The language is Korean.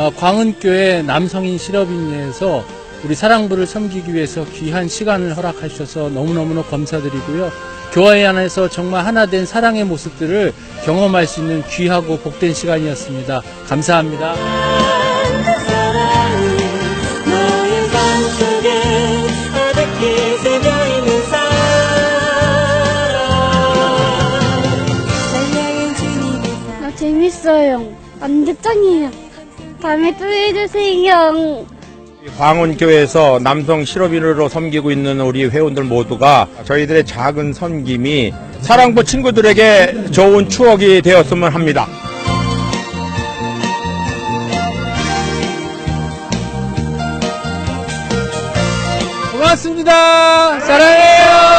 어, 광은교회 남성인 실업인회에서 우리 사랑부를 섬기기 위해서 귀한 시간을 허락하셔서 너무너무나 감사드리고요. 교회 안에서 정말 하나 된 사랑의 모습들을 경험할 수 있는 귀하고 복된 시간이었습니다. 감사합니다. 나 재밌어요. 완전 짱이에요. 다음에 또 해주세요. 광운교회에서 남성 실업인으로 섬기고 있는 우리 회원들 모두가 저희들의 작은 섬김이 사랑부 친구들에게 좋은 추억이 되었으면 합니다. 고맙습니다. 사랑해!